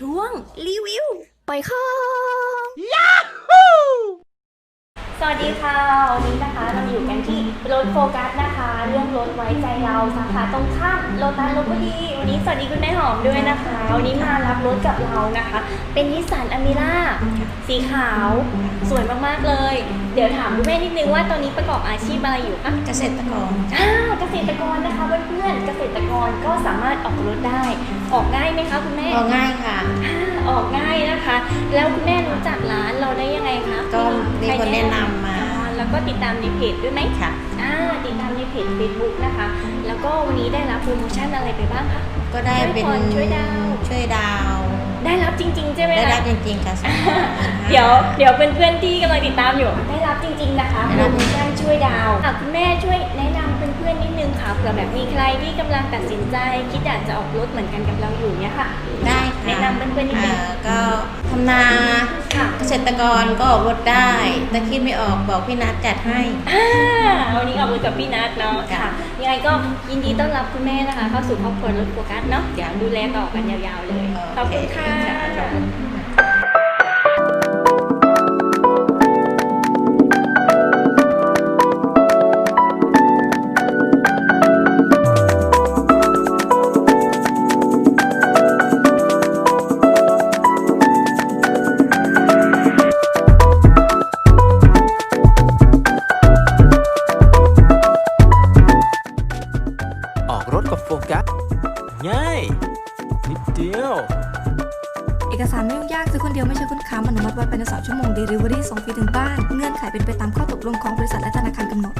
ช่วงรีวิวปล่อยข้อสวัสดีค่ะ วันนี้นะคะเราอยู่กันที่รถโฟกัสนะคะ เรื่องรถไว้ใจเราสาขาตรงข้ามโลตัสลพบุรีวันนี้สวัสดีคุณแม่หอมด้วยนะคะ วันนี้มารับรถกับเรานะคะ เป็นนิสสันอ m มิล่าสีขาวสวยมากๆเลย เดี๋ยวถามคุณแม่นิดนึงว่าตอนนี้ประกอบอาชีพอะไรอยู่คะเกษตรกรอ่าเก รก็สามารถออกรถได้ ออกง่ายไหมคะคุณแม่ ออกง่ายค่ะ ออกง่ายนะคะ แล้วคุณแม่รู้จักร้านเราได้ยังไงคะก็มีคนแนะนำมา แล้วก็ติดตามในเพจด้วยไหมค่ะอ่าติดตามในเพจ Facebook นะคะ แล้วก็วันนี้ได้รับโปรโมชั่นอะไรไปบ้างคะ ก็ได้เป็นช่วยผ่อนช่วยดาวช่วยดาวได้รับจริงๆใช่ไหมได้รับจริงๆค่ะสองหมื่นห้าเดี๋ยวเดี๋ยวเพื่อนๆที่กำลังติดตามอยู่ ได้รับจริง ๆ นะคะได้โปรโมชั่นช่วยดาวอะคุณแม่ช่วย เผื่อแบบมีใครที่กำลังตัดสินใจ คิดอยากจะออกรถเหมือนกันกับเราอยู่เนี่ยค่ะ ได้ค่ะแนะนำเพื่อนๆนิดนึงอ่าก็ทำนาค่ะเกษตรกรก็ออกรถได้แต่คิดไม่ออกบอกพี่นัทจัดให้ อ่าวันนี้ออกรถกับพี่นัทเนาะค่ะค่ะ ยังไงก็ยินดีต้อนรับคุณแม่นะคะ เข้าสู่ครอบครัวรถโฟกัสเนาะเดี๋ยวดูแลต่อกันยาวๆเลย ขอบคุณค่ะ ขอบคุณออ ก็โฟกัส ง่าย นิดเดียว เอกสารไม่ยุ่งยากซื้อคนเดียวไม่ใช่คนค้ำอนุมัติไว้ภายใน3ชั่วโมง Delivery ส่งฟรีถึงบ้าน เงื่อนไขเป็นไปตามข้อตกลงของบริษัทและธนาคารกำหนด